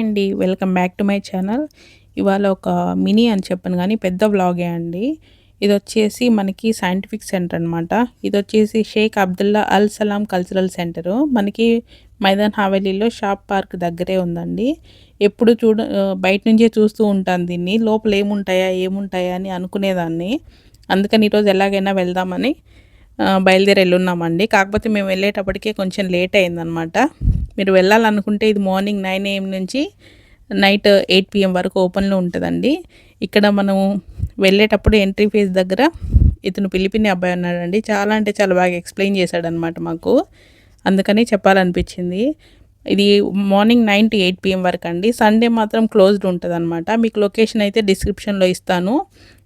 అండి. Welcome back to my channel ఇవాళ ఒక మినీ అని చెప్పను కానీ పెద్ద వ్లాగే అండి. ఇది వచ్చేసి మనకి సైంటిఫిక్ సెంటర్ అనమాట ఇది వచ్చేసి Sheikh Abdullah Al Salam cultural centre మనకి మైదాన్ హవేలీలో షాప్ పార్క్ దగ్గరే ఉందండి. ఎప్పుడు చూడ బయట నుంచే చూస్తూ ఉంటాను దీన్ని. లోపల ఏముంటాయా ఏముంటాయా అని అనుకునేదాన్ని. అందుకని ఈరోజు ఎలాగైనా వెళ్దామని బయలుదేరి వెళ్ళున్నామండి. కాకపోతే మేము వెళ్ళేటప్పటికే కొంచెం లేట్ అయిందనమాట మీరు వెళ్ళాలనుకుంటే ఇది మార్నింగ్ నైన్ ఏఎం నుంచి నైట్ ఎయిట్ పిఎం వరకు ఓపెన్లో ఉంటుందండి. ఇక్కడ మనము వెళ్ళేటప్పుడు ఎంట్రీ ఫీజ్ దగ్గర ఇతను పిలిపిని అబ్బాయి ఉన్నాడండి. చాలా అంటే చాలా బాగా ఎక్స్ప్లెయిన్ చేశాడనమాట మాకు. అందుకని చెప్పాలనిపించింది. ఇది morning nine to eight PM వరకు అండి. సండే మాత్రం క్లోజ్డ్ ఉంటుంది అనమాట మీకు లొకేషన్ అయితే డిస్క్రిప్షన్లో ఇస్తాను.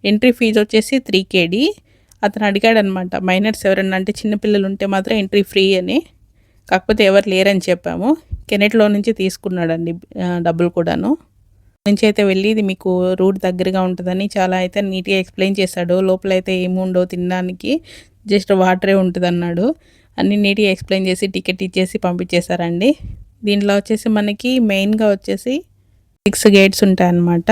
ఎంట్రీ ఫీజు వచ్చేసి త్రీ కేడీ. అతను అడిగాడనమాట మైనర్స్ ఎవరన్నా అంటే చిన్నపిల్లలు ఉంటే మాత్రం ఎంట్రీ ఫ్రీ అని. కాకపోతే ఎవరు లేరని చెప్పాము. కెనెట్లో నుంచి తీసుకున్నాడండి డబ్బులు కూడాను. నుంచి అయితే వెళ్ళి ఇది మీకు రూట్ దగ్గరగా ఉంటుందని చాలా అయితే నీట్గా ఎక్స్ప్లెయిన్ చేశాడు. లోపల అయితే ఏముండో తినడానికి జస్ట్ వాటరే ఉంటుంది అన్నాడు అన్నీ నీట్గా ఎక్స్ప్లెయిన్ చేసి టికెట్ ఇచ్చేసి పంపించేశారండి. దీంట్లో వచ్చేసి మనకి మెయిన్గా వచ్చేసి సిక్స్ గేట్స్ ఉంటాయన్నమాట.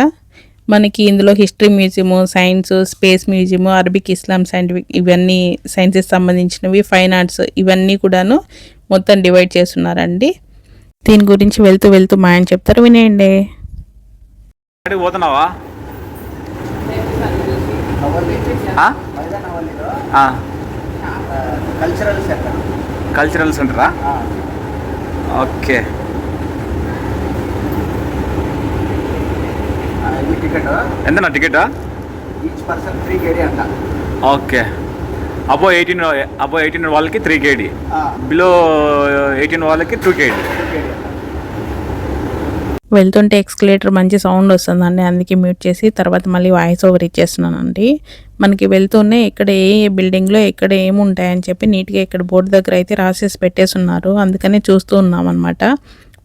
మనకి ఇందులో history museum science space museum Arabic Islam scientific ఇవన్నీ సైన్సెస్ సంబంధించినవి ఫైన్ ఆర్ట్స్ ఇవన్నీ కూడాను మొత్తం డివైడ్ చేస్తున్నారండి. దీని గురించి వెళ్తూ వెళ్తూ మా ఆయన చెప్తారు. వినేయండి. పోతున్నావా? కల్చరల్ సెంటర్ కల్చరల్ సెంటరా ఓకే. ఇది టికెట్? ఎంతనా ticket? Each person three KD అంట. Okay. Above eighteen above eighteen వాళ్ళకి త్రీ కేడీ బిలో ఎయిటీన్ వాళ్ళకి టూ కేడీ వెళ్తుంటే ఎక్స్కలేటర్ మంచి సౌండ్ వస్తుందండి. అందుకే మ్యూట్ చేసి తర్వాత మళ్ళీ వాయిస్ ఓవర్ ఇచ్చేస్తున్నానండి. మనకి వెళ్తూనే ఇక్కడ ఏ ఏ బిల్డింగ్లో ఎక్కడ ఏముంటాయని చెప్పి నీట్గా ఇక్కడ బోర్డు దగ్గర అయితే రాసేసి పెట్టేసి ఉన్నారు అందుకనే చూస్తూ ఉన్నాం అనమాట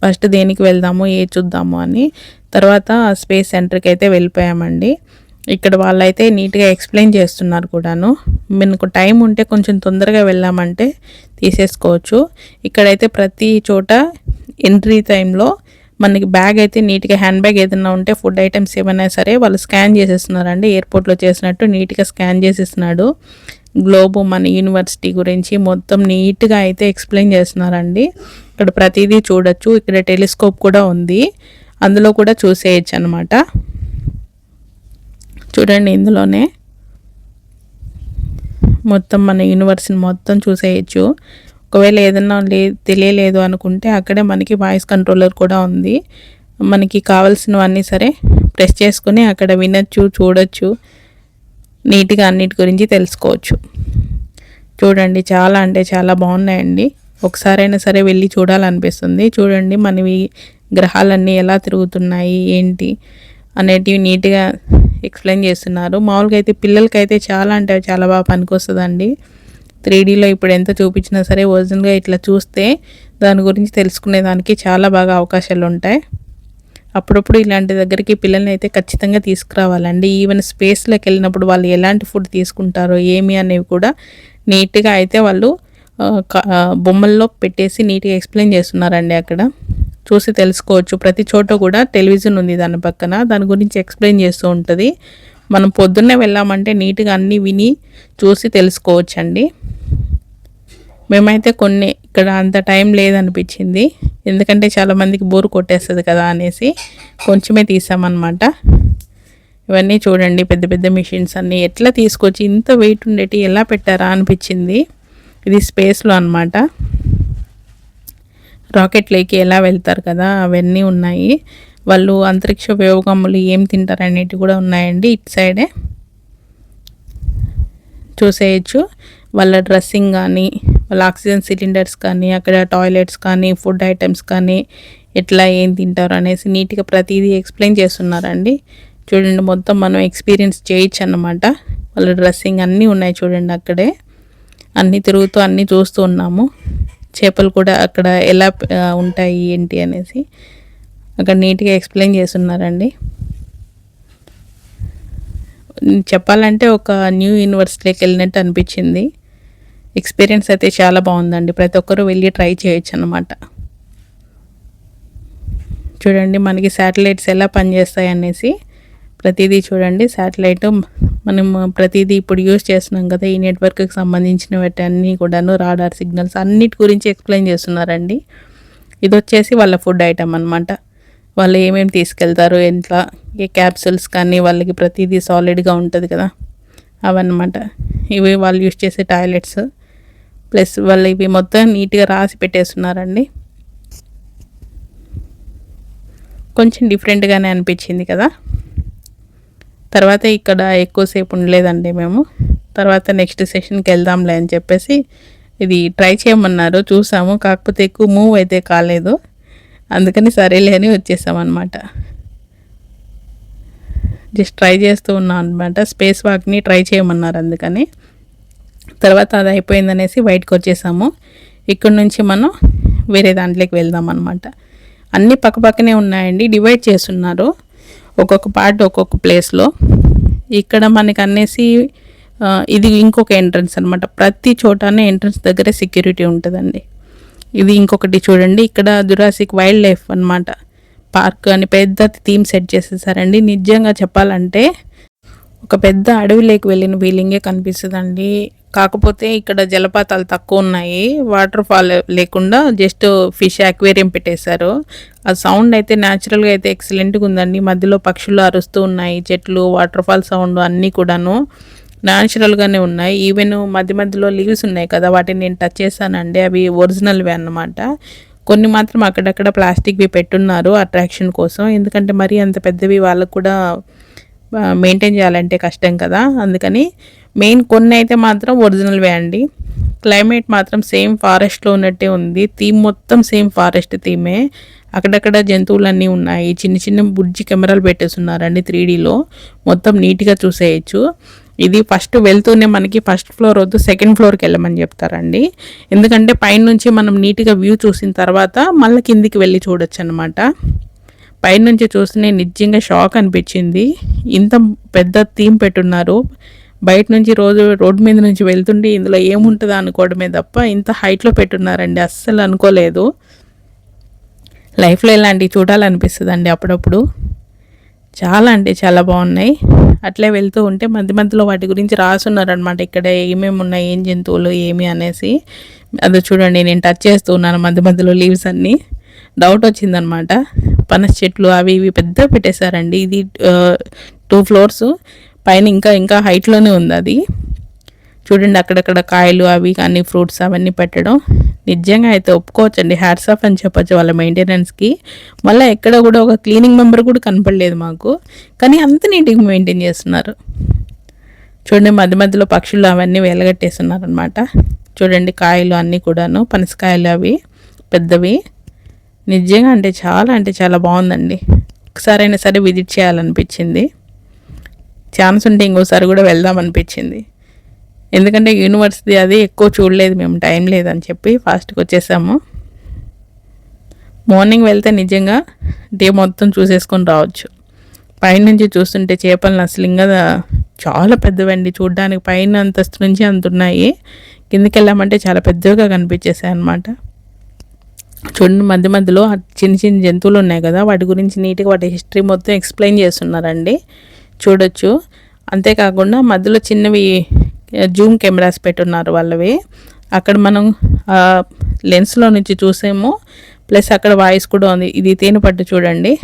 ఫస్ట్ దేనికి వెళ్దాము ఏ చూద్దాము అని. తర్వాత స్పేస్ సెంటర్కి అయితే వెళ్ళిపోయామండి. ఇక్కడ వాళ్ళైతే నీట్గా ఎక్స్ప్లెయిన్ చేస్తున్నారు కూడాను. మనకు టైం ఉంటే కొంచెం తొందరగా వెళ్ళామంటే తీసేసుకోవచ్చు. ఇక్కడైతే ప్రతి చోట ఎంట్రీ టైంలో మనకి బ్యాగ్ అయితే నీట్గా హ్యాండ్ బ్యాగ్ ఏదైనా ఉంటే ఫుడ్ ఐటమ్స్ ఏమైనా సరే వాళ్ళు స్కాన్ చేసేస్తున్నారండి. ఎయిర్పోర్ట్లో చేసినట్టు నీట్గా స్కాన్ చేసేస్తున్నాడు. గ్లోబు మన యూనివర్సిటీ గురించి మొత్తం నీట్గా అయితే ఎక్స్ప్లెయిన్ చేస్తున్నారండి. ఇక్కడ ప్రతిదీ చూడొచ్చు. ఇక్కడ టెలిస్కోప్ కూడా ఉంది. అందులో కూడా చూసేయచ్చు అనమాట చూడండి ఇందులోనే. మొత్తం మన యూనివర్స్ని మొత్తం చూసేయచ్చు. ఒకవేళ ఏదన్నా లే తెలియలేదు అనుకుంటే అక్కడే మనకి వాయిస్ కంట్రోలర్ కూడా ఉంది. మనకి కావాల్సినవన్నీ సరే ప్రెస్ చేసుకుని అక్కడ వినొచ్చు చూడొచ్చు. నీట్గా అన్నిటి గురించి తెలుసుకోవచ్చు. చూడండి చాలా అంటే చాలా బాగున్నాయండి. ఒకసారైనా సరే వెళ్ళి చూడాలనిపిస్తుంది. చూడండి మనవి గ్రహాలన్నీ ఎలా తిరుగుతున్నాయి ఏంటి? అనేటివి నీట్గా ఎక్స్ప్లెయిన్ చేస్తున్నారు. మామూలుగా అయితే పిల్లలకైతే చాలా అంటే చాలా బాగా పనికొస్తుందండి. త్రీ డీలో ఇప్పుడు ఎంత చూపించినా సరే ఒరిజినల్గా ఇట్లా చూస్తే దాని గురించి తెలుసుకునేదానికి చాలా బాగా అవకాశాలు ఉంటాయి అప్పుడప్పుడు ఇలాంటి దగ్గరికి పిల్లల్ని అయితే ఖచ్చితంగా తీసుకురావాలండి. ఈవెన్ స్పేస్లోకి వెళ్ళినప్పుడు వాళ్ళు ఎలాంటి ఫుడ్ తీసుకుంటారో ఏమి అనేవి కూడా నీట్గా అయితే వాళ్ళు బొమ్మల్లో పెట్టేసి నీట్గా ఎక్స్ప్లెయిన్ చేస్తున్నారండి అక్కడ. చూసి తెలుసుకోవచ్చు. ప్రతి చోట కూడా టెలివిజన్ ఉంది దాని పక్కన. దాని గురించి ఎక్స్ప్లెయిన్ చేస్తూ ఉంటుంది. మనం పొద్దున్నే వెళ్ళామంటే నీట్గా అన్నీ విని చూసి తెలుసుకోవచ్చండి. మేమైతే కొన్ని ఇక్కడ అంత టైం లేదనిపించింది. ఎందుకంటే చాలామందికి బోరు కొట్టేస్తుంది కదా అనేసి కొంచెమే తీసామన్నమాట. ఇవన్నీ చూడండి పెద్ద పెద్ద మిషన్స్ అన్నీ. ఎట్లా తీసుకొచ్చి ఇంత వెయిట్ ఉండేటి ఎలా పెట్టారా అనిపించింది. ఇది స్పేస్లో అనమాట రాకెట్లోకి ఎలా వెళ్తారు కదా అవన్నీ ఉన్నాయి. వాళ్ళు అంతరిక్ష ఉపయోగములు ఏం తింటారు అనేటివి కూడా ఉన్నాయండి ఇటు సైడే. చూసేయచ్చు. వాళ్ళ డ్రెస్సింగ్ కానీ వాళ్ళ ఆక్సిజన్ సిలిండర్స్ కానీ అక్కడ టాయిలెట్స్ కానీ ఫుడ్ ఐటమ్స్ కానీ ఎట్లా ఏం తింటారు అనేసి నీట్గా ప్రతిదీ ఎక్స్ప్లెయిన్ చేస్తున్నారండి. చూడండి మొత్తం మనం ఎక్స్పీరియన్స్ చేయొచ్చు అన్నమాట. వాళ్ళ డ్రెస్సింగ్ అన్నీ ఉన్నాయి చూడండి అక్కడే. అన్నీ తిరుగుతూ అన్నీ చూస్తూ ఉన్నాము. చేపలు కూడా అక్కడ ఎలా ఉంటాయి ఏంటి అనేసి అక్కడ నీట్గా ఎక్స్ప్లెయిన్ చేస్తున్నారండి. చెప్పాలంటే ఒక న్యూ యూనివర్సిటీకి వెళ్ళినట్టు అనిపించింది. ఎక్స్పీరియన్స్ అయితే చాలా బాగుందండి. ప్రతి ఒక్కరూ వెళ్ళి ట్రై చేయొచ్చు అనమాట చూడండి మనకి శాటిలైట్స్ ఎలా పనిచేస్తాయి అనేసి. ప్రతిదీ చూడండి. శాటిలైట్ మనం ప్రతిదీ ఇప్పుడు యూజ్ చేస్తున్నాం కదా ఈ నెట్వర్క్కి సంబంధించిన అన్నీ కూడాను రాడార్ సిగ్నల్స్ అన్నిటి గురించి ఎక్స్ప్లెయిన్ చేస్తున్నారండి. ఇది వచ్చేసి వాళ్ళ ఫుడ్ ఐటమ్ అనమాట వాళ్ళు ఏమేమి తీసుకెళ్తారు ఎంత ఏ క్యాప్సూల్స్ కానీ వాళ్ళకి ప్రతిదీ సాలిడ్గా ఉంటుంది కదా అవన్నమాట. ఇవి వాళ్ళు యూజ్ చేసే టాయిలెట్స్ ప్లస్ వాళ్ళు ఇవి మొత్తం నీట్గా రాసి పెట్టేస్తున్నారండి. కొంచెం డిఫరెంట్గానే అనిపించింది కదా. తర్వాత ఇక్కడ ఎక్కువసేపు ఉండలేదండి మేము. తర్వాత నెక్స్ట్ సెషన్కి వెళ్దాంలే అని చెప్పేసి ఇది ట్రై చేయమన్నారు చూసాము. కాకపోతే ఎక్కువ మూవ్ అయితే కాలేదు. అందుకని సరేలే అని వచ్చేసామన్నమాట. జస్ట్ ట్రై చేస్తూ ఉన్నాం అనమాట స్పేస్ వాక్ని ట్రై చేయమన్నారు అందుకని. తర్వాత అది అయిపోయిందనేసి బయటకు వచ్చేసాము. ఇక్కడ నుంచి మనం వేరే దాంట్లోకి వెళ్దాం అనమాట అన్నీ పక్కపక్కనే ఉన్నాయండి డివైడ్ చేస్తున్నారు. ఒక్కొక్క పార్ట్ ఒక్కొక్క ప్లేస్లో ఇక్కడ మనకి అనేసి ఇది ఇంకొక ఎంట్రన్స్ అనమాట ప్రతి చోటనే ఎంట్రన్స్ దగ్గరే సెక్యూరిటీ ఉంటుందండి. ఇది ఇంకొకటి చూడండి. ఇక్కడ దురాసిక్ వైల్డ్ లైఫ్ అన్నమాట. పార్క్ అని పెద్ద థీమ్ సెట్ చేసేసారండి. నిజంగా చెప్పాలంటే ఒక పెద్ద అడవిలోకి వెళ్ళిన ఫీలింగే కనిపిస్తుందండి. కాకపోతే ఇక్కడ జలపాతాలు తక్కువ ఉన్నాయి. వాటర్ ఫాల్ లేకుండా జస్ట్ ఫిష్ అక్వేరియం పెట్టేశారు. ఆ సౌండ్ అయితే న్యాచురల్గా అయితే ఎక్సలెంట్గా ఉందండి. మధ్యలో పక్షులు అరుస్తూ ఉన్నాయి. చెట్లు వాటర్ ఫాల్ సౌండ్ అన్నీ కూడాను న్యాచురల్గానే ఉన్నాయి. ఈవెన్ మధ్య మధ్యలో లీవ్స్ ఉన్నాయి కదా వాటిని నేను టచ్ చేశానండి. అవి ఒరిజినల్వి అన్నమాట. కొన్ని మాత్రం అక్కడక్కడ ప్లాస్టిక్వి పెట్టున్నారు అట్రాక్షన్ కోసం. ఎందుకంటే మరీ అంత పెద్దవి వాళ్ళకు కూడా మెయింటైన్ చేయాలంటే కష్టం కదా. అందుకని మెయిన్ కొన్ని అయితే మాత్రం ఒరిజినల్వే అండి. క్లైమేట్ మాత్రం సేమ్ ఫారెస్ట్లో ఉన్నట్టే ఉంది. థీమ్ మొత్తం సేమ్ ఫారెస్ట్ థీమే అక్కడక్కడ జంతువులన్నీ ఉన్నాయి. చిన్న చిన్న బుజ్జి కెమెరాలు పెట్టేస్తున్నారండి త్రీ డీలో మొత్తం నీట్గా చూసేయచ్చు. ఇది ఫస్ట్ వెళ్తూనే మనకి ఫస్ట్ ఫ్లోర్ వద్దు సెకండ్ ఫ్లోర్కి వెళ్ళమని చెప్తారండి. ఎందుకంటే పైనుంచి మనం నీట్గా వ్యూ చూసిన తర్వాత మళ్ళీ కిందికి వెళ్ళి చూడొచ్చు అనమాట పైనుంచి చూస్తేనే నిజంగా షాక్ అనిపించింది. ఇంత పెద్ద థీమ్ పెట్టున్నారు. బయట నుంచి రోజు రోడ్డు మీద నుంచి వెళ్తుంటే ఇందులో ఏముంటుందో అనుకోవడమే తప్ప ఇంత హైట్లో పెట్టున్నారండి. అస్సలు అనుకోలేదు. లైఫ్లో ఇలాంటివి చూడాలనిపిస్తుందండి అప్పుడప్పుడు. చాలా అంటే చాలా బాగున్నాయి. అట్లే వెళ్తూ ఉంటే మధ్య మధ్యలో వాటి గురించి రాసున్నారనమాట ఇక్కడ ఏమేమి ఉన్నాయి ఏం జంతువులు ఏమి అనేసి. అది చూడండి నేను టచ్ చేస్తూ ఉన్నాను మధ్య మధ్యలో లీవ్స్ అన్నీ. డౌట్ వచ్చిందనమాట పనస చెట్లు అవి ఇవి పెద్ద పెట్టేశారండి. ఇది టూ ఫ్లోర్స్ పైన ఇంకా ఇంకా హైట్లోనే ఉంది అది. చూడండి అక్కడక్కడ కాయలు అవి కానీ ఫ్రూట్స్ అవన్నీ పెట్టడం. నిజంగా అయితే ఒప్పుకోవచ్చండి. హ్యాట్స్ ఆఫ్ అని చెప్పొచ్చు వాళ్ళ మెయింటెనెన్స్కి మళ్ళీ ఎక్కడ కూడా ఒక క్లీనింగ్ మెంబర్ కూడా కనపడలేదు మాకు. కానీ అంత నీట్గా మెయింటైన్ చేస్తున్నారు. చూడండి మధ్య మధ్యలో పక్షులు అవన్నీ వేలగట్టేస్తున్నారు అనమాట చూడండి కాయలు అన్నీ కూడాను పనసకాయలు అవి పెద్దవి. నిజంగా అంటే చాలా అంటే చాలా బాగుందండి. ఒకసారైనా సరే విజిట్ చేయాలనిపించింది. ఛాన్స్ ఉంటే ఇంకోసారి కూడా వెళ్దాం అనిపించింది. ఎందుకంటే యూనివర్సిటీ అది ఎక్కువ చూడలేదు మేము టైం లేదని చెప్పి ఫాస్ట్గా వచ్చేసాము. మార్నింగ్ వెళ్తే నిజంగా డే మొత్తం చూసేసుకొని రావచ్చు. పైనుంచి చూస్తుంటే చేపలను అసలు ఇంకా చాలా పెద్దవండి. చూడడానికి పైన అంతస్తు నుంచి అంత ఉన్నాయి. కిందకి వెళ్ళామంటే చాలా పెద్దగా కనిపించేసాయి అన్నమాట. చూడండి మధ్య మధ్యలో చిన్న చిన్న జంతువులు ఉన్నాయి కదా వాటి గురించి నీట్గా వాటి హిస్టరీ మొత్తం ఎక్స్ప్లెయిన్ చేస్తున్నారండి. చూడొచ్చు. అంతేకాకుండా మధ్యలో చిన్నవి జూమ్ కెమెరాస్ పెట్టున్నారు వాళ్ళవి. అక్కడ మనం లెన్స్లో నుంచి చూసేమో. ప్లస్ అక్కడ వాయిస్ కూడా ఉంది. ఇది తేనె పట్టు చూడండి.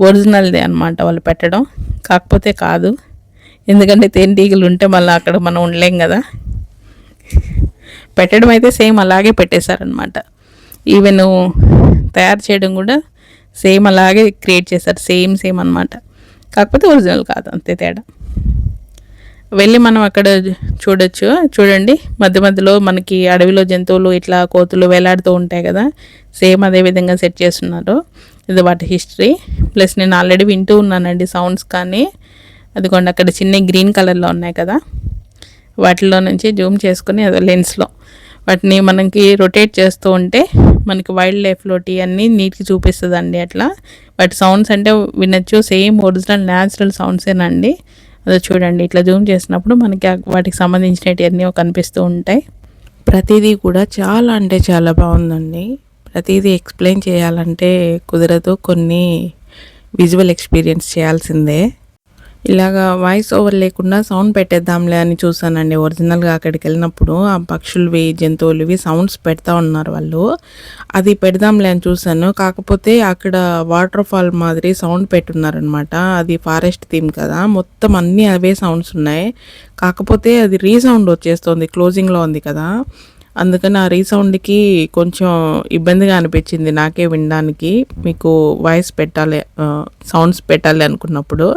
ఒరిజినల్దే అనమాట వాళ్ళు పెట్టడం. కాకపోతే కాదు. ఎందుకంటే తేనెటీగలు ఉంటే మళ్ళీ అక్కడ మనం ఉండలేం కదా. పెట్టడం అయితే సేమ్ అలాగే పెట్టేశారనమాట ఈవెన్ తయారు చేయడం కూడా సేమ్ అలాగే క్రియేట్ చేశారు. సేమ్ సేమ్ అనమాట కాకపోతే ఒరిజినల్ కాదు అంతే తేడా. వెళ్ళి మనం అక్కడ చూడొచ్చు. చూడండి మధ్య మధ్యలో మనకి అడవిలో జంతువులు ఇట్లా కోతులు వేలాడుతూ ఉంటాయి కదా సేమ్ అదే విధంగా సెట్ చేస్తున్నారు. ఇది వాటి హిస్టరీ ప్లస్ నేను ఆల్రెడీ వింటూ ఉన్నానండి సౌండ్స్ కానీ. అదిగోండి అక్కడ చిన్న గ్రీన్ కలర్లో ఉన్నాయి కదా. వాటిలో నుంచి జూమ్ చేసుకుని అదో లెన్స్లో వాటిని మనకి రొటేట్ చేస్తూ ఉంటే మనకి వైల్డ్ లైఫ్లోటి అన్నీ నీట్గా చూపిస్తుంది అండి అట్లా. వాటి సౌండ్స్ అంటే వినొచ్చు. సేమ్ ఒరిజినల్ న్యాచురల్ సౌండ్సేనండి అదో చూడండి. ఇట్లా జూమ్ చేసినప్పుడు మనకి వాటికి సంబంధించినవి అన్నీ కనిపిస్తూ ఉంటాయి. ప్రతిదీ కూడా చాలా అంటే చాలా బాగుందండి. ప్రతిదీ ఎక్స్ప్లెయిన్ చేయాలంటే కుదరదు. కొన్ని విజువల్ ఎక్స్పీరియన్స్ చేయాల్సిందే. ఇలాగా వాయిస్ ఓవర్ లేకుండా సౌండ్ పెట్టేద్దాంలే అని చూసానండి ఒరిజినల్గా అక్కడికి వెళ్ళినప్పుడు ఆ పక్షులవి జంతువులవి సౌండ్స్ పెడతా ఉన్నారు వాళ్ళు. అది పెడదాంలే అని చూశాను. కాకపోతే అక్కడ వాటర్ ఫాల్ మాదిరి సౌండ్ పెట్టున్నారనమాట అది ఫారెస్ట్ థీమ్ కదా. మొత్తం అన్నీ అవే సౌండ్స్ ఉన్నాయి. కాకపోతే అది రీసౌండ్ వచ్చేస్తుంది. క్లోజింగ్లో ఉంది కదా. అందుకని ఆ రీసౌండ్కి కొంచెం ఇబ్బందిగా అనిపించింది నాకే వినడానికి. మీకు వాయిస్ పెట్టాలి సౌండ్స్ పెట్టాలి అనుకున్నప్పుడు.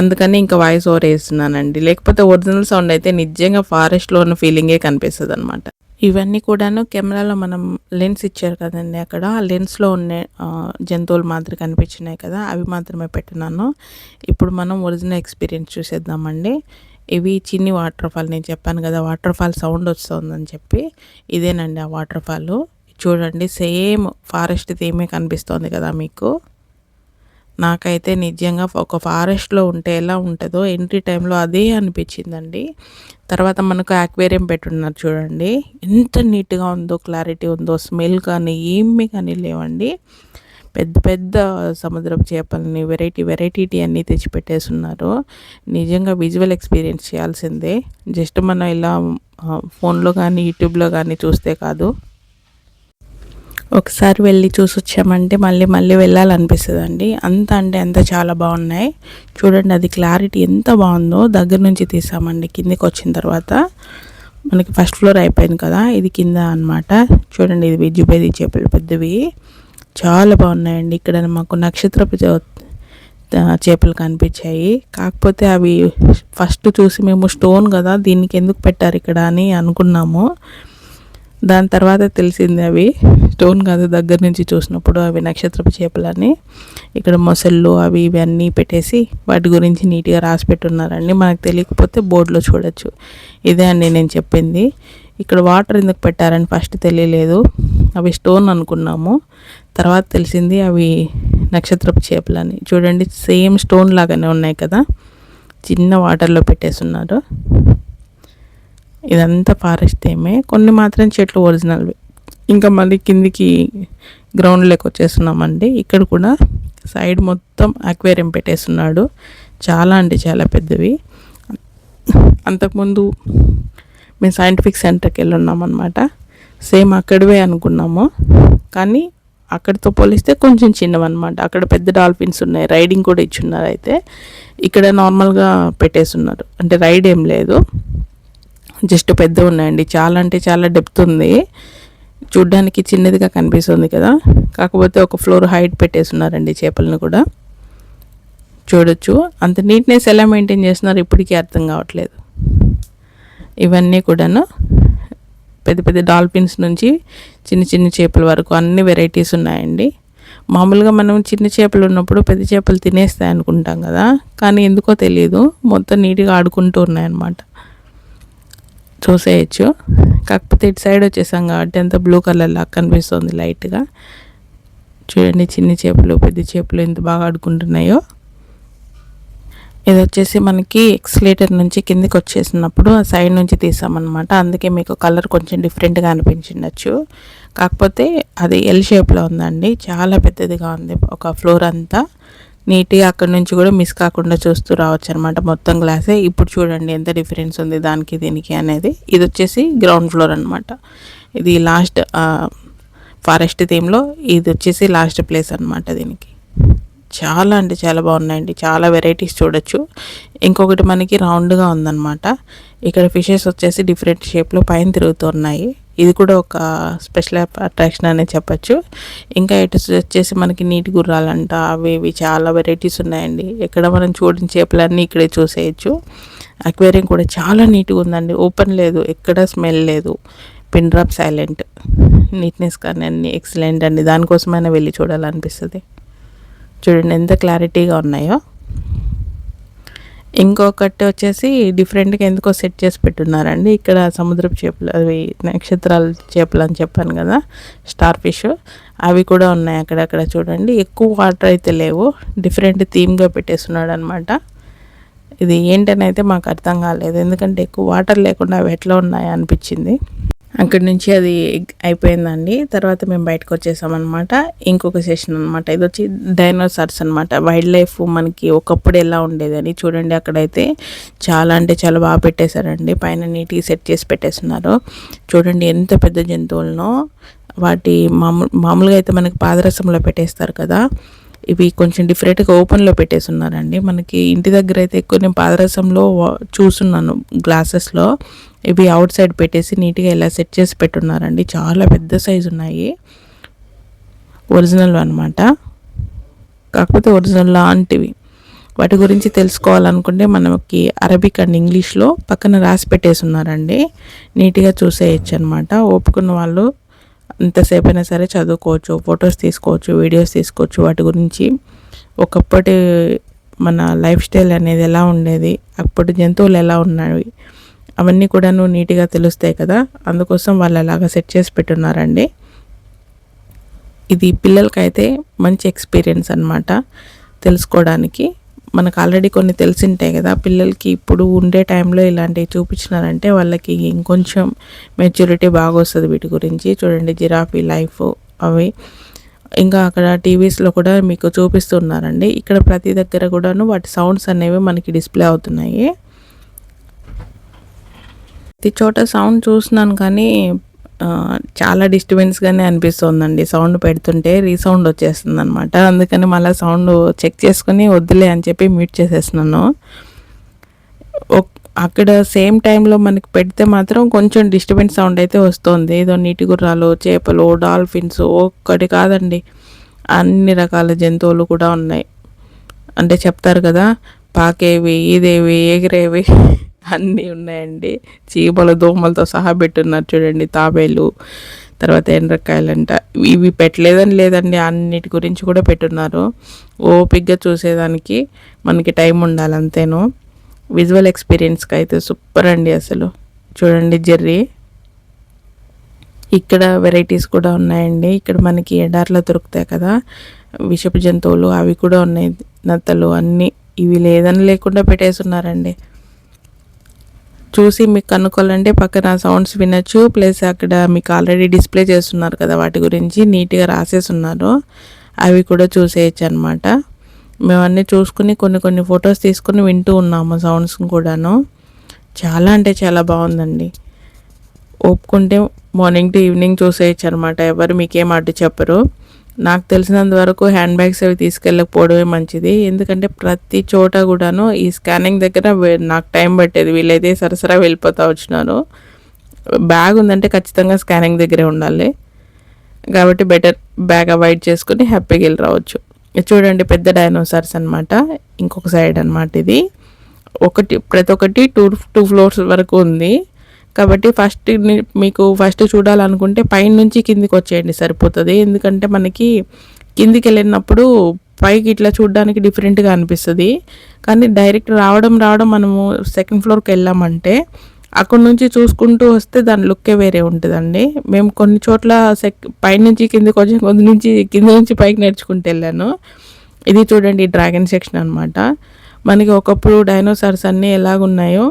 అందుకని ఇంకా వాయిస్ ఓవర్ వేస్తున్నానండి. లేకపోతే ఒరిజినల్ సౌండ్ అయితే నిజంగా ఫారెస్ట్లో ఉన్న ఫీలింగే కనిపిస్తుంది అనమాట ఇవన్నీ కూడాను కెమెరాలో మనం లెన్స్ ఇచ్చారు కదండి అక్కడ. ఆ లెన్స్లో ఉన్న జంతువులు మాత్రం కనిపించినాయి కదా అవి మాత్రమే పెట్టినాను. ఇప్పుడు మనం ఒరిజినల్ ఎక్స్పీరియన్స్ చూసేద్దామండి. ఇవి చిన్ని వాటర్ ఫాల్ నేను చెప్పాను కదా వాటర్ ఫాల్ సౌండ్ వస్తుందని చెప్పి. ఇదేనండి ఆ వాటర్ ఫాల్ చూడండి సేమ్ ఫారెస్ట్ థీమే కనిపిస్తోంది కదా మీకు. నాకైతే నిజంగా ఒక ఫారెస్ట్లో ఉంటే ఎలా ఉంటుందో ఎంట్రీ టైంలో అదే అనిపించిందండి. తర్వాత మనకు ఆక్వేరియం పెట్టున్నారు చూడండి. ఎంత నీట్గా ఉందో క్లారిటీ ఉందో స్మెల్ కానీ ఏమీ కానీ లేవండి. పెద్ద పెద్ద సముద్రపు చేపలని వెరైటీ వెరైటీ అన్నీ తెచ్చిపెట్టేస్తున్నారు నిజంగా విజువల్ ఎక్స్పీరియన్స్ చేయాల్సిందే. జస్ట్ మనం ఇలా ఫోన్లో కానీ యూట్యూబ్లో కానీ చూస్తే కాదు. ఒకసారి వెళ్ళి చూసి వచ్చామంటే మళ్ళీ మళ్ళీ వెళ్ళాలనిపిస్తుంది అండి అంత అంటే అంత చాలా బాగున్నాయి. చూడండి అది క్లారిటీ ఎంత బాగుందో దగ్గర నుంచి తీసామండి. కిందికి వచ్చిన తర్వాత మనకి ఫస్ట్ ఫ్లోర్ అయిపోయింది కదా ఇది కింద అనమాట చూడండి ఇది విజ్జుబేది చేపలు పెద్దవి. చాలా బాగున్నాయండి. ఇక్కడ మాకు నక్షత్రపు చేపలు కనిపించాయి. కాకపోతే అవి ఫస్ట్ చూసి మేము స్టోన్ కదా దీనికి ఎందుకు పెట్టారు ఇక్కడ అని అనుకున్నాము. దాని తర్వాత తెలిసింది అవి. స్టోన్ కాదు దగ్గర నుంచి చూసినప్పుడు అవి నక్షత్రపు చేపలని ఇక్కడ మొసళ్ళు అవి ఇవి అన్నీ పెట్టేసి వాటి గురించి నీట్గా రాసి పెట్టున్నారండి. మనకు తెలియకపోతే బోర్డులో చూడొచ్చు. ఇదే అండి నేను చెప్పింది. ఇక్కడ వాటర్ ఎందుకు పెట్టారని ఫస్ట్ తెలియలేదు. అవి స్టోన్ అనుకున్నాము. తర్వాత తెలిసింది అవి నక్షత్రపు చేపలని. చూడండి సేమ్ స్టోన్ లాగానే ఉన్నాయి కదా. చిన్న వాటర్లో పెట్టేస్తున్నారు ఇదంతా ఫారెస్ట్ ఏమే. కొన్ని మాత్రం చెట్లు ఒరిజినల్వి. ఇంకా మళ్ళీ కిందికి గ్రౌండ్లోకి వచ్చేస్తున్నామండి. ఇక్కడ కూడా సైడ్ మొత్తం అక్వేరియం పెట్టేస్తున్నాడు. చాలా అంటే చాలా పెద్దవి. అంతకుముందు మేము సైంటిఫిక్ సెంటర్కి వెళ్ళి ఉన్నామన్నమాట సేమ్ అక్కడవే అనుకున్నాము. కానీ అక్కడితో పోలిస్తే కొంచెం చిన్నవన్నమాట. అక్కడ పెద్ద డాల్ఫిన్స్ ఉన్నాయి. రైడింగ్ కూడా ఇచ్చున్నారు అయితే. ఇక్కడ నార్మల్గా పెట్టేస్తున్నారు. అంటే రైడ్ ఏం లేదు. జస్ట్ పెద్ద ఉన్నాయండి. చాలా అంటే చాలా డెప్త్ ఉంది. చూడ్డానికి చిన్నదిగా కనిపిస్తుంది కదా. కాకపోతే ఒక ఫ్లోర్ హైట్ పెట్టేస్తున్నారండి చేపలను కూడా. చూడొచ్చు. అంత నీట్నెస్ ఎలా మెయింటైన్ చేస్తున్నారు ఇప్పటికీ అర్థం కావట్లేదు. ఇవన్నీ కూడాను పెద్ద పెద్ద డాల్ఫిన్స్ నుంచి చిన్న చిన్న చేపల వరకు అన్ని వెరైటీస్ ఉన్నాయండి. మామూలుగా మనం చిన్న చేపలు ఉన్నప్పుడు పెద్ద చేపలు తినేస్తాయి అనుకుంటాం కదా. కానీ ఎందుకో తెలియదు మొత్తం నీట్గా ఆడుకుంటూ ఉన్నాయన్నమాట. చూసేయచ్చు కాకపోతే ఇటు సైడ్ వచ్చేసాం కాబట్టి అంత బ్లూ కలర్ లాగా కనిపిస్తుంది లైట్గా. చూడండి చిన్న చేపలు పెద్ద చేపలు ఎంత బాగా ఆడుకుంటున్నాయో. ఇది వచ్చేసి మనకి ఎక్స్లేటర్ నుంచి కిందికి వచ్చేసినప్పుడు ఆ సైడ్ నుంచి తీసామన్నమాట. అందుకే మీకు కలర్ కొంచెం డిఫరెంట్గా అనిపించిండొచ్చు. కాకపోతే అది ఎల్ షేప్లో ఉందండి. చాలా పెద్దదిగా ఉంది ఒక ఫ్లోర్ అంతా. నీట్గా అక్కడ నుంచి కూడా మిస్ కాకుండా చూస్తూ రావచ్చు అనమాట మొత్తం గ్లాసే. ఇప్పుడు చూడండి ఎంత డిఫరెన్స్ ఉంది దానికి దీనికి అనేది. ఇది వచ్చేసి గ్రౌండ్ ఫ్లోర్ అనమాట ఇది లాస్ట్ ఫారెస్ట్ థీమ్లో ఇది వచ్చేసి లాస్ట్ ప్లేస్ అనమాట దీనికి. చాలా అంటే చాలా బాగున్నాయండి. చాలా వెరైటీస్ చూడొచ్చు. ఇంకొకటి మనకి రౌండ్గా ఉందన్నమాట. ఇక్కడ ఫిషెస్ వచ్చేసి డిఫరెంట్ షేప్లో పైన తిరుగుతున్నాయి. ఇది కూడా ఒక స్పెషల్ అట్రాక్షన్ అనే చెప్పచ్చు. ఇంకా ఇటు వచ్చేసి మనకి నీటి గుర్రాలంట అవి ఇవి చాలా వెరైటీస్ ఉన్నాయండి. ఎక్కడ మనం చూడని చేపలన్నీ ఇక్కడే చూసేయచ్చు. అక్వేరియం కూడా చాలా నీట్గా ఉందండి. ఓపెన్ లేదు ఎక్కడ స్మెల్ లేదు. పిన్ డ్రాప్ సైలెంట్ నీట్నెస్ కానీ అన్ని ఎక్సలెంట్ అండి. దానికోసమైనా వెళ్ళి చూడాలనిపిస్తుంది. చూడండి ఎంత క్లారిటీగా ఉన్నాయో. ఇంకొకటి వచ్చేసి డిఫరెంట్గా ఎందుకో సెట్ చేసి పెట్టున్నారండి. ఇక్కడ సముద్రపు చేపలు అవి నక్షత్రాల చేపలు అని చెప్పాను కదా స్టార్ ఫిష్ అవి కూడా ఉన్నాయి అక్కడక్కడ చూడండి. ఎక్కువ వాటర్ అయితే లేవు. డిఫరెంట్ థీమ్గా పెట్టేస్తున్నాడు అనమాట ఇది ఏంటని అయితే మాకు అర్థం కాలేదు. ఎందుకంటే ఎక్కువ వాటర్ లేకుండా అవి ఎట్లా ఉన్నాయో అనిపించింది. అక్కడి నుంచి అది అయిపోయిందండి. తర్వాత మేము బయటకు వచ్చేసామన్నమాట. ఇంకొక సెషన్ అనమాట ఇది వచ్చి డైనోసార్స్ అనమాట వైల్డ్ లైఫ్ మనకి ఒకప్పుడు ఎలా ఉండేదని చూడండి అక్కడైతే. చాలా అంటే చాలా బాగా పెట్టేశారండి. పైన నీట్గా సెట్ చేసి పెట్టేస్తున్నారు. చూడండి ఎంత పెద్ద జంతువులను. వాటి మామూలు మామూలుగా అయితే మనకి పాదరసంలో పెట్టేస్తారు కదా. ఇవి కొంచెం డిఫరెంట్గా ఓపెన్లో పెట్టేసి ఉన్నారండి మనకి ఇంటి దగ్గర అయితే ఎక్కువ నేను పాదరసంలో చూస్తున్నాను గ్లాసెస్లో ఇవి అవుట్ సైడ్ పెట్టేసి నీట్గా ఇలా సెట్ చేసి పెట్టున్నారండి. చాలా పెద్ద సైజు ఉన్నాయి. ఒరిజినల్ అనమాట కాకపోతే ఒరిజినల్ లాంటివి. వాటి గురించి తెలుసుకోవాలనుకుంటే మనకి అరబిక్ అండ్ ఇంగ్లీష్లో పక్కన రాసి పెట్టేసి ఉన్నారండి నీట్గా చూసేయచ్చు అనమాట ఓపుకున్న వాళ్ళు ఎంతసేపు అయినా సరే చదువుకోవచ్చు ఫొటోస్ తీసుకోవచ్చు వీడియోస్ తీసుకోవచ్చు. వాటి గురించి ఒకప్పటి మన లైఫ్ స్టైల్ అనేది ఎలా ఉండేది అప్పటి జంతువులు ఎలా ఉన్నాయి అవన్నీ కూడా నువ్వు నీట్గా తెలుస్తాయి కదా. అందుకోసం వాళ్ళు అలాగా సెట్ చేసి పెట్టున్నారండి. ఇది పిల్లలకైతే మంచి ఎక్స్పీరియన్స్ అన్నమాట తెలుసుకోవడానికి. మనకు ఆల్రెడీ కొన్ని తెలిసింటాయి కదా. పిల్లలకి ఇప్పుడు ఉండే టైంలో ఇలాంటివి చూపించినారంటే వాళ్ళకి ఇంకొంచెం మెచ్యూరిటీ బాగా వస్తుంది వీటి గురించి. చూడండి జిరాఫీ లైఫ్ అవి. ఇంకా అక్కడ టీవీస్లో కూడా మీకు చూపిస్తున్నారండి. ఇక్కడ ప్రతి దగ్గర కూడాను వాటి సౌండ్స్ అనేవి మనకి డిస్ప్లే అవుతున్నాయి. ప్రతి చోట సౌండ్ చూస్తున్నాను కానీ చాలా డిస్టర్బెన్స్గానే అనిపిస్తుందండి. సౌండ్ పెడుతుంటే రీసౌండ్ వచ్చేస్తుంది అనమాట అందుకని మళ్ళీ సౌండ్ చెక్ చేసుకుని వద్దులే అని చెప్పి మ్యూట్ చేసేస్తున్నాను. అక్కడ సేమ్ టైంలో మనకి పెడితే మాత్రం కొంచెం డిస్టర్బెన్స్ సౌండ్ అయితే వస్తుంది. ఏదో నీటి గుర్రాలు చేపలు డాల్ఫిన్స్ ఒక్కటి కాదండి. అన్ని రకాల జంతువులు కూడా ఉన్నాయి. అంటే చెప్తారు కదా పాకేవి ఇదేవి ఎగిరేవి. అన్నీ ఉన్నాయండి. చీమలు దోమలతో సహా పెట్టున్నారు చూడండి తాబేలు తర్వాత ఎండ్రకాయలంట. ఇవి పెట్టలేదని లేదండి అన్నిటి గురించి కూడా పెట్టున్నారు. ఓపిక్గా చూసేదానికి మనకి టైం ఉండాలి అంతేను. విజువల్ ఎక్స్పీరియన్స్కి అయితే సూపర్ అండి అసలు. చూడండి జెర్రీ. ఇక్కడ వెరైటీస్ కూడా ఉన్నాయండి. ఇక్కడ మనకి ఎడార్లో దొరుకుతాయి కదా. విషపు జంతువులు అవి కూడా ఉన్నాయి నత్తలు అన్నీ. ఇవి లేదని లేకుండా పెట్టేస్తున్నారండి చూసి మీకు కనుక్కోవాలంటే పక్కన సౌండ్స్ వినొచ్చు. ప్లస్ అక్కడ మీకు ఆల్రెడీ డిస్ప్లే చేస్తున్నారు కదా వాటి గురించి నీట్గా రాసేసి ఉన్నారు అవి కూడా చూసేయచ్చు అనమాట మేము అన్నీ చూసుకుని కొన్ని కొన్ని ఫొటోస్ తీసుకుని వింటూ ఉన్నాము సౌండ్స్ కూడాను. చాలా అంటే చాలా బాగుందండి. ఒప్పుకుంటే మార్నింగ్ టు ఈవినింగ్ చూసేయచ్చు అనమాట ఎవరు మీకేం అడ్డు చెప్పరు. నాకు తెలిసినంత వరకు హ్యాండ్ బ్యాగ్స్ అవి తీసుకెళ్ళకపోవడమే మంచిది. ఎందుకంటే ప్రతి చోట కూడాను ఈ స్కానింగ్ దగ్గర నాకు టైం పట్టేది. వీళ్ళైతే సరసరా వెళ్ళిపోతా వచ్చినారు. బ్యాగ్ ఉందంటే ఖచ్చితంగా స్కానింగ్ దగ్గరే ఉండాలి. కాబట్టి బెటర్ బ్యాగ్ అవాయిడ్ చేసుకుని హ్యాపీగా వెళ్ళి రావచ్చు. చూడండి పెద్ద డైనోసార్స్ అన్నమాట. ఇంకొక సైడ్ అన్నమాట ఇది. ఒకటి ప్రతి ఒక్కటి టూ టూ ఫ్లోర్స్ వరకు ఉంది. కాబట్టి ఫస్ట్ మీకు ఫస్ట్ చూడాలనుకుంటే పైన నుంచి కిందికి వచ్చేయండి సరిపోతుంది. ఎందుకంటే మనకి కిందికి వెళ్ళినప్పుడు పైకి ఇట్లా చూడడానికి డిఫరెంట్గా అనిపిస్తుంది. కానీ డైరెక్ట్ రావడం రావడం మనము సెకండ్ ఫ్లోర్కి వెళ్ళామంటే అక్కడ నుంచి చూసుకుంటూ వస్తే దాని లుక్కే వేరే ఉంటుందండి. మేము కొన్ని చోట్ల సెక్ పైనుంచి కిందికి వచ్చి కొంత నుంచి కింద నుంచి పైకి నేర్చుకుంటూ వెళ్ళాను. ఇది చూడండి డ్రాగన్ సెక్షన్ అనమాట మనకి ఒకప్పుడు డైనోసార్స్ అన్నీ ఎలాగున్నాయో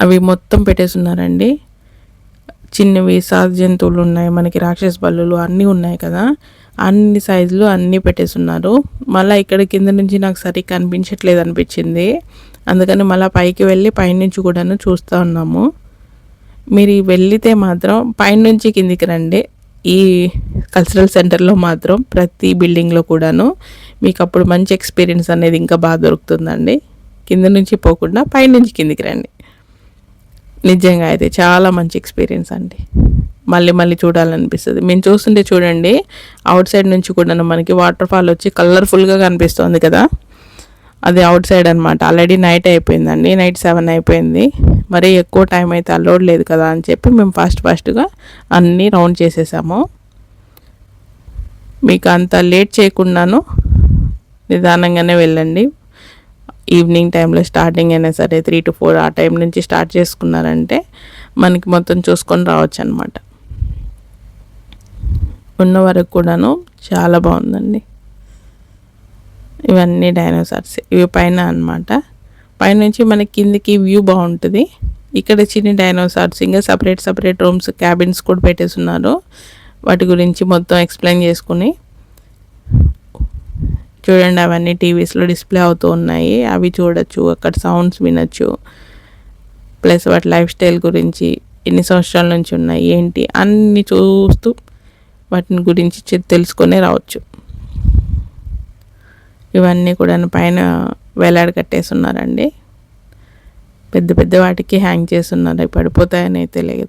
అవి మొత్తం పెట్టేస్తున్నారండి. చిన్నవి సాధ జంతువులు ఉన్నాయి మనకి రాక్షస బల్లులు అన్నీ ఉన్నాయి కదా. అన్ని సైజులు అన్నీ పెట్టేస్తున్నారు. మళ్ళీ ఇక్కడ కింద నుంచి నాకు సరిగ్గా కనిపించట్లేదు అనిపించింది. అందుకని మళ్ళీ పైకి వెళ్ళి పైనుంచి కూడాను చూస్తూ ఉన్నాము. మీరు వెళ్ళితే మాత్రం పైనుంచి కిందికి రండి. ఈ కల్చరల్ సెంటర్లో మాత్రం ప్రతి బిల్డింగ్లో కూడాను మీకు అప్పుడు మంచి ఎక్స్పీరియన్స్ అనేది ఇంకా బాగా దొరుకుతుందండి. కింద నుంచి పోకుండా పైనుంచి కిందికి రండి. నిజంగా అయితే చాలా మంచి ఎక్స్పీరియన్స్ అండి. మళ్ళీ మళ్ళీ చూడాలనిపిస్తుంది. మేము చూస్తుంటే చూడండి అవుట్ సైడ్ నుంచి కూడా మనకి వాటర్ ఫాల్ వచ్చి కలర్ఫుల్గా కనిపిస్తుంది కదా? అది అవుట్ సైడ్ అనమాట ఆల్రెడీ నైట్ అయిపోయిందండి నైట్ సెవెన్ అయిపోయింది. మరి ఎక్కువ టైం అయితే అలోడ్ లేదు కదా అని చెప్పి మేము ఫాస్ట్ ఫాస్ట్గా అన్నీ రౌండ్ చేసేసాము. మీకు అంత లేట్ చేయకుండాను నిదానంగానే వెళ్ళండి. ఈవినింగ్ టైంలో స్టార్టింగ్ అయినా సరే త్రీ టు ఫోర్ ఆ టైం నుంచి స్టార్ట్ చేసుకున్నారంటే మనకి మొత్తం చూసుకొని రావచ్చు అనమాట ఉన్న వరకు కూడాను చాలా బాగుందండి. ఇవన్నీ డైనోసార్స్ ఇవి పైన అన్నమాట. పైనుంచి మనకి కిందికి వ్యూ బాగుంటుంది. ఇక్కడ చిన్న డైనోసార్స్ ఇంకా సపరేట్ సపరేట్ రూమ్స్ క్యాబిన్స్ కూడా పెట్టేస్తున్నారు వాటి గురించి మొత్తం ఎక్స్ప్లెయిన్ చేసుకుని చూడండి అవన్నీ టీవీస్లో డిస్ప్లే అవుతూ ఉన్నాయి. అవి చూడొచ్చు అక్కడ సౌండ్స్ వినొచ్చు. ప్లస్ వాటి లైఫ్ స్టైల్ గురించి ఎన్ని సంవత్సరాల నుంచి ఉన్నాయి ఏంటి అన్ని చూస్తూ వాటిని గురించి తెలుసుకొని రావచ్చు. ఇవన్నీ కూడా పైన వేలాడ కట్టేస్తున్నారండి పెద్ద పెద్ద వాటికి హ్యాంగ్ చేస్తున్నారు అవి పడిపోతాయని అయితే లేదు.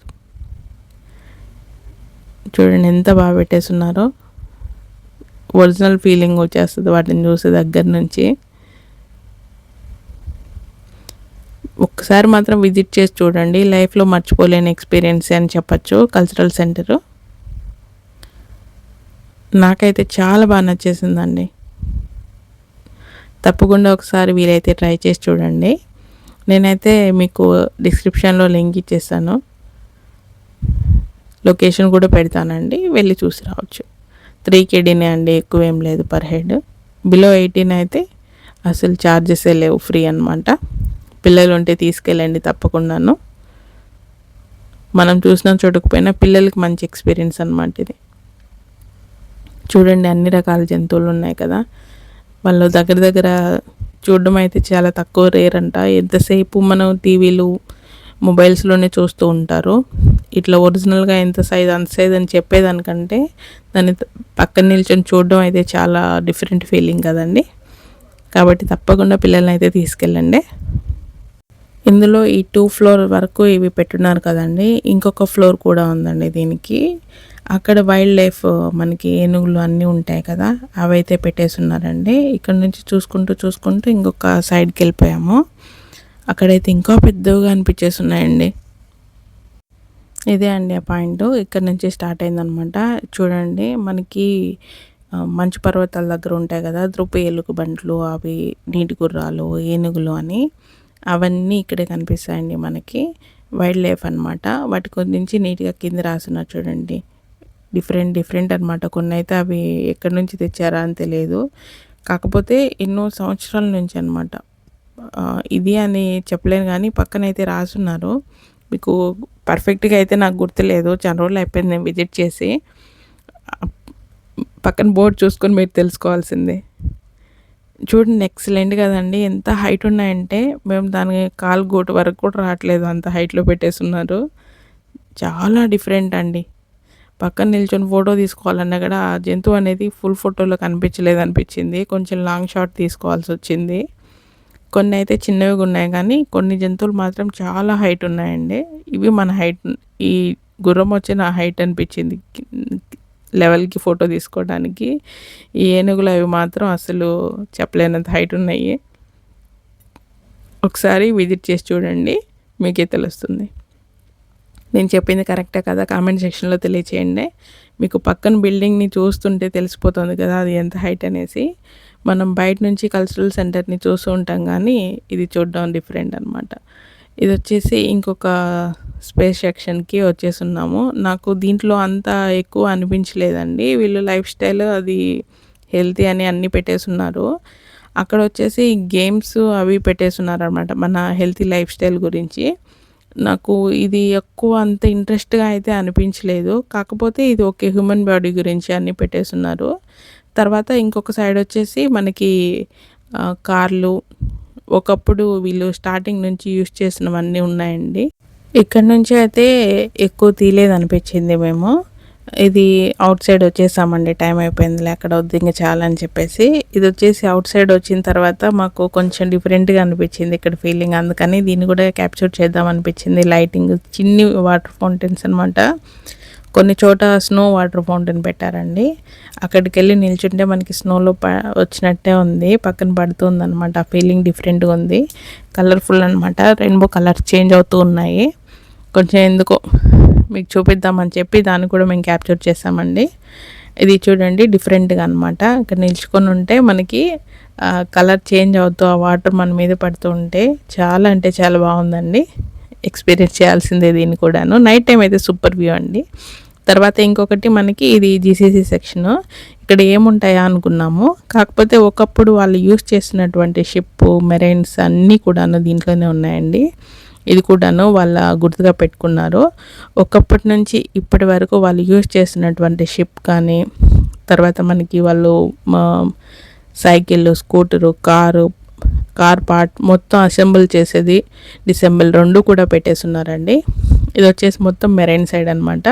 చూడండి ఎంత బాగా పెట్టేస్తున్నారో ఒరిజినల్ ఫీలింగ్ వచ్చేస్తుంది వాటిని చూసే దగ్గర నుంచి. ఒక్కసారి మాత్రం విజిట్ చేసి చూడండి. లైఫ్లో మర్చిపోలేని ఎక్స్పీరియన్స్ అని చెప్పచ్చు. Cultural centre. నాకైతే చాలా బాగా నచ్చేసిందండి. తప్పకుండా ఒకసారి వీలైతే ట్రై చేసి చూడండి. నేనైతే మీకు డిస్క్రిప్షన్లో లింక్ ఇచ్చేస్తాను. లొకేషన్ కూడా పెడతానండి. వెళ్ళి చూసి రావచ్చు. త్రీ కేడీనే అండి ఎక్కువ ఏం లేదు పర్ హెడ్. బిలో ఎయిటీన్ అయితే అసలు ఛార్జెస్ లేవు ఫ్రీ అనమాట పిల్లలు ఉంటే తీసుకెళ్ళండి తప్పకుండాను. మనం చూసిన చోటుకుపోయినా పిల్లలకి మంచి ఎక్స్పీరియన్స్ అనమాట ఇది. చూడండి అన్ని రకాల జంతువులు ఉన్నాయి కదా. వాళ్ళు దగ్గర దగ్గర చూడడం అయితే చాలా తక్కువ రేర్ అంట ఎంతసేపు మనం టీవీలు మొబైల్స్లోనే చూస్తూ ఉంటారు. ఇట్లా ఒరిజినల్గా ఎంత సైజ్ అంత సైజ్ అని చెప్పేదానికంటే దాన్ని పక్కన నిల్చొని చూడడం అయితే చాలా డిఫరెంట్ ఫీలింగ్ కదండి. కాబట్టి తప్పకుండా పిల్లల్ని అయితే తీసుకెళ్ళండి. ఇందులో ఈ టూ ఫ్లోర్ వరకు ఇవి పెట్టున్నారు కదండి. ఇంకొక ఫ్లోర్ కూడా ఉందండి దీనికి. అక్కడ వైల్డ్ లైఫ్ మనకి ఏనుగులు అన్నీ ఉంటాయి కదా అవైతే పెట్టేసి ఉన్నారండి ఇక్కడ నుంచి చూసుకుంటూ చూసుకుంటూ ఇంకొక సైడ్కి వెళ్ళిపోయాము. అక్కడైతే ఇంకా పెద్దగా అనిపించేస్తున్నాయండి. ఇదే అండి ఆ పాయింట్. ఇక్కడ నుంచి స్టార్ట్ అయిందనమాట చూడండి మనకి మంచు పర్వతాల దగ్గర ఉంటాయి కదా ద్రుప ఎలుగు బంట్లు అవి నీటి గుర్రాలు ఏనుగులు అని. అవన్నీ ఇక్కడే కనిపిస్తాయండి మనకి. వైల్డ్ లైఫ్ అనమాట వాటి గురించి నీట్గా కింద రాస్తున్నారు చూడండి. డిఫరెంట్ డిఫరెంట్ అనమాట కొన్ని అయితే అవి ఎక్కడి నుంచి తెచ్చారా అని తెలియదు. కాకపోతే ఎన్నో సంవత్సరాల నుంచి అనమాట ఇది అని చెప్పలేను కానీ పక్కన అయితే రాసున్నారు. మీకు పర్ఫెక్ట్గా అయితే నాకు గుర్తులేదు. చాలా రోజులు అయిపోయింది నేను విజిట్ చేసి. పక్కన బోర్డు చూసుకొని మీరు తెలుసుకోవాల్సిందే. చూడండి ఎక్సలెంట్ కదండి. ఎంత హైట్ ఉన్నాయంటే మేము దాని కాలు గోటు వరకు కూడా రావట్లేదు. అంత హైట్లో పెట్టేస్తున్నారు చాలా డిఫరెంట్ అండి. పక్కన నిల్చొని ఫోటో తీసుకోవాలన్నా కూడా ఆ జంతువు అనేది ఫుల్ ఫోటోలో కనిపించలేదు అనిపించింది. కొంచెం లాంగ్ షాట్ తీసుకోవాల్సి వచ్చింది. కొన్ని అయితే చిన్నవిగా ఉన్నాయి కానీ కొన్ని జంతువులు మాత్రం చాలా హైట్ ఉన్నాయండి. ఇవి మన హైట్ ఈ గుర్రం వచ్చిన హైట్ అనిపించింది. లెవెల్కి ఫోటో తీసుకోవడానికి. ఈ ఏనుగులు అవి మాత్రం అసలు చెప్పలేనంత హైట్ ఉన్నాయి. ఒకసారి విజిట్ చేసి చూడండి మీకే తెలుస్తుంది. నేను చెప్పింది కరెక్టే కదా? కామెంట్ సెక్షన్లో తెలియచేయండి. మీకు పక్కన బిల్డింగ్ని చూస్తుంటే తెలిసిపోతుంది కదా అది ఎంత హైట్ అనేసి. మనం బయట నుంచి కల్చరల్ సెంటర్ని చూస్తూ ఉంటాం కానీ ఇది చూడడం డిఫరెంట్ అనమాట ఇది వచ్చేసి ఇంకొక స్పేస్ సెక్షన్కి వచ్చేసున్నాము నాకు దీంట్లో అంత ఎక్కువ అనిపించలేదండి. వీళ్ళు లైఫ్ స్టైల్ అది హెల్తీ అని అన్నీ పెట్టేసున్నారు. అక్కడ వచ్చేసి గేమ్స్ అవి పెట్టేస్తున్నారు అనమాట మన హెల్తీ లైఫ్ స్టైల్ గురించి. నాకు ఇది ఎక్కువ అంత ఇంట్రెస్ట్గా అయితే అనిపించలేదు. కాకపోతే ఇది ఓకే హ్యూమన్ బాడీ గురించి అన్నీ పెట్టేస్తున్నారు. తర్వాత ఇంకొక సైడ్ వచ్చేసి మనకి కార్లు. ఒకప్పుడు వీళ్ళు స్టార్టింగ్ నుంచి యూస్ చేసినవన్నీ ఉన్నాయండి. ఇక్కడ నుంచి అయితే ఎక్కువ తీయలేదు అనిపించింది మేము ఇది అవుట్ సైడ్ వచ్చేసామండి టైం అయిపోయిందిలే అక్కడ వద్దు ఇంకా చాలా అని చెప్పేసి. ఇది వచ్చేసి అవుట్ సైడ్ వచ్చిన తర్వాత మాకు కొంచెం డిఫరెంట్గా అనిపించింది ఇక్కడ ఫీలింగ్ అందుకని దీన్ని కూడా క్యాప్చర్ చేద్దాం అనిపించింది. లైటింగ్ చిన్ని వాటర్ ఫౌంటైన్స్ అనమాట కొన్ని చోట స్నో వాటర్ ఫౌంటైన్ పెట్టారండి. అక్కడికి వెళ్ళి నిల్చుంటే మనకి స్నోలో ప వచ్చినట్టే ఉంది. పక్కన పడుతుంది అనమాట ఆ ఫీలింగ్ డిఫరెంట్గా ఉంది. కలర్ఫుల్ అనమాట రెయిన్బో కలర్ చేంజ్ అవుతూ ఉన్నాయి. కొంచెం ఎందుకో మీకు చూపిద్దామని చెప్పి దాన్ని కూడా మేము క్యాప్చర్ చేసామండి. ఇది చూడండి డిఫరెంట్గా అనమాట ఇక్కడ నిల్చుకొని ఉంటే మనకి కలర్ చేంజ్ అవుతూ ఆ వాటర్ మన మీద పడుతూ ఉంటే చాలా అంటే చాలా బాగుందండి. ఎక్స్పీరియన్స్ చేయాల్సిందే దీన్ని కూడాను. నైట్ టైం అయితే సూపర్ వ్యూ అండి. తర్వాత ఇంకొకటి మనకి ఇది జీసీసీ సెక్షను ఇక్కడ ఏముంటాయా అనుకున్నాము. కాకపోతే ఒకప్పుడు వాళ్ళు యూస్ చేసినటువంటి షిప్ మెరైన్స్ అన్నీ కూడాను దీంట్లోనే ఉన్నాయండి. ఇది కూడాను వాళ్ళ గుర్తుగా పెట్టుకున్నారు. ఒకప్పటి నుంచి ఇప్పటి వరకు వాళ్ళు యూజ్ చేసినటువంటి షిప్ కానీ తర్వాత మనకి వాళ్ళు cycle scooter car car part మొత్తం అసెంబుల్ చేసేది డిసెంబుల్ రెండు కూడా పెట్టేస్తున్నారండి. ఇది వచ్చేసి మొత్తం మెరైన్ సైడ్ అనమాట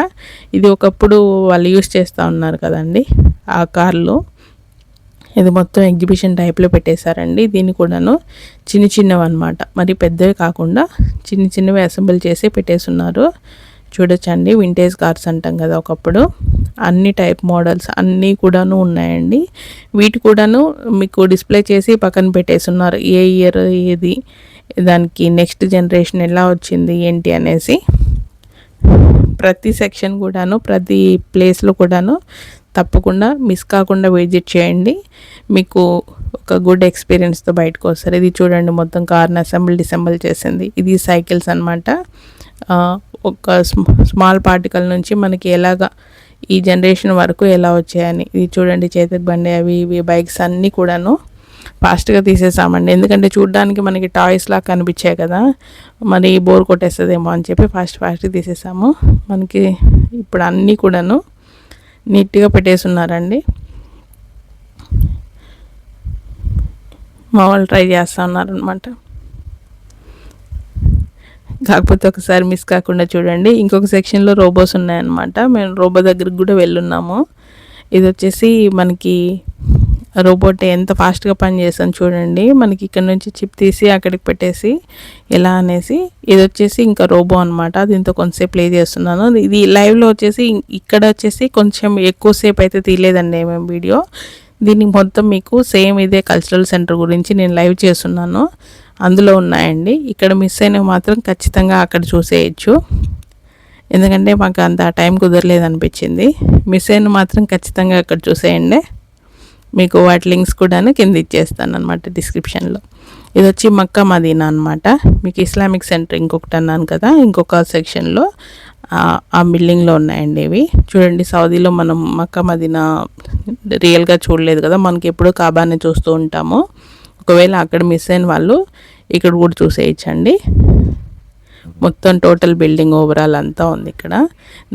ఇది ఒకప్పుడు వాళ్ళు యూస్ చేస్తూ ఉన్నారు కదండి ఆ కార్లు. ఇది మొత్తం ఎగ్జిబిషన్ టైప్లో పెట్టేశారండి. దీన్ని కూడాను చిన్న చిన్నవి అనమాట మరి పెద్దవి కాకుండా చిన్న చిన్నవి అసెంబుల్ చేసి పెట్టేస్తున్నారు. చూడొచ్చండి. వింటేజ్ కార్స్ అంటాం కదా ఒకప్పుడు. అన్ని టైప్ మోడల్స్ అన్నీ కూడాను ఉన్నాయండి. వీటి కూడాను మీకు డిస్ప్లే చేసి పక్కన పెట్టేస్తున్నారు. ఏ ఇయర్ ఏది దానికి నెక్స్ట్ జనరేషన్ ఎలా వచ్చింది ఏంటి అనేసి. ప్రతి సెక్షన్ కూడాను ప్రతి ప్లేస్లో కూడాను తప్పకుండా మిస్ కాకుండా విజిట్ చేయండి. మీకు ఒక గుడ్ ఎక్స్పీరియన్స్తో బయటకు వస్తారు. ఇది చూడండి మొత్తం కార్ని అసెంబ్లీ డిసెంబుల్ చేసింది. ఇది సైకిల్స్ అనమాట ఒక స్మాల్ పార్టికల్ నుంచి మనకి ఎలాగా ఈ జనరేషన్ వరకు ఎలా వచ్చాయని. ఇది చూడండి చేతికి బండి అవి ఇవి బైక్స్ అన్నీ కూడాను ఫాస్ట్గా తీసేసామండి. ఎందుకంటే చూడడానికి మనకి టాయ్స్ లాగా కనిపించాయి కదా. మరి బోర్ కొట్టేస్తుందేమో అని చెప్పి ఫాస్ట్ ఫాస్ట్గా తీసేసాము. మనకి ఇప్పుడు అన్నీ కూడాను నీట్గా పెట్టేసి ఉన్నారండి మా వాళ్ళు ట్రై చేస్తూ ఉన్నారనమాట కాకపోతే ఒకసారి మిస్ కాకుండా చూడండి. ఇంకొక సెక్షన్లో రోబోస్ ఉన్నాయన్నమాట. మేము రోబో దగ్గరికి కూడా వెళ్ళున్నాము. ఇది వచ్చేసి మనకి రోబోట్ ఎంత ఫాస్ట్గా పనిచేస్తాను చూడండి. మనకి ఇక్కడ నుంచి చిప్ తీసి అక్కడికి పెట్టేసి ఎలా అనేసి ఇది వచ్చేసి ఇంకా రోబో అనమాట దీంతో కొంతసేపు ప్లే చేస్తున్నాను. ఇది లైవ్లో వచ్చేసి ఇక్కడ వచ్చేసి కొంచెం ఎక్కువసేపు అయితే తీయలేదండి మేము వీడియో. దీనికి మొత్తం మీకు సేమ్ ఇదే కల్చరల్ సెంటర్ గురించి నేను లైవ్ చేస్తున్నాను. అందులో ఉన్నాయండి. ఇక్కడ మిస్ అయినవి మాత్రం ఖచ్చితంగా అక్కడ చూసేయచ్చు. ఎందుకంటే మాకు అంత టైం కుదరలేదు అనిపించింది. మిస్ అయిన మాత్రం ఖచ్చితంగా అక్కడ చూసేయండి. మీకు వాటి లింక్స్ కూడా కింద ఇచ్చేస్తాను అనమాట డిస్క్రిప్షన్లో. ఇది వచ్చి మక్కా మదీనా అనమాట మీకు ఇస్లామిక్ సెంటర్ ఇంకొకటి అన్నాను కదా ఇంకొక సెక్షన్లో ఆ బిల్డింగ్లో ఉన్నాయండి ఇవి. చూడండి సౌదీలో మనం మక్కా మదీనా రియల్గా చూడలేదు కదా మనకి ఎప్పుడూ కాబానే చూస్తూ ఉంటాము. ఒకవేళ అక్కడ మిస్ అయిన వాళ్ళు ఇక్కడ కూడా చూసేయచ్చండి. మొత్తం టోటల్ బిల్డింగ్ ఓవరాల్ అంతా ఉంది ఇక్కడ.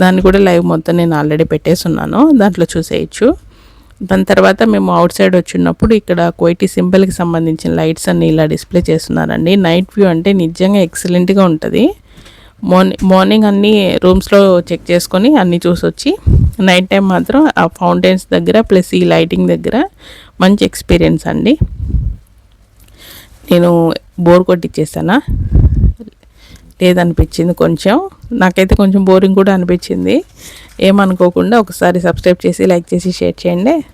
దాన్ని కూడా లైవ్ మొత్తం నేను ఆల్రెడీ పెట్టేసున్నాను. దాంట్లో చూసేయచ్చు. దాని తర్వాత మేము అవుట్ సైడ్ వచ్చినప్పుడు ఇక్కడ కోయిటి సింబల్కి సంబంధించిన లైట్స్ అన్ని ఇలా డిస్ప్లే చేస్తున్నారండి. నైట్ వ్యూ అంటే నిజంగా ఎక్సలెంట్గా ఉంటుంది. మార్నింగ్ మార్నింగ్ అన్ని రూమ్స్లో చెక్ చేసుకొని అన్నీ చూసొచ్చి నైట్ టైం మాత్రం ఆ ఫౌంటైన్స్ దగ్గర ప్లస్ ఈ లైటింగ్ దగ్గర మంచి ఎక్స్పీరియన్స్ అండి. నేను బోర్ కొట్టించేసానా లేదనిపించింది కొంచెం. నాకైతే కొంచెం బోరింగ్ కూడా అనిపించింది. ఏమనుకోకుండా ఒకసారి సబ్స్క్రైబ్ చేసి లైక్ చేసి షేర్ చేయండి.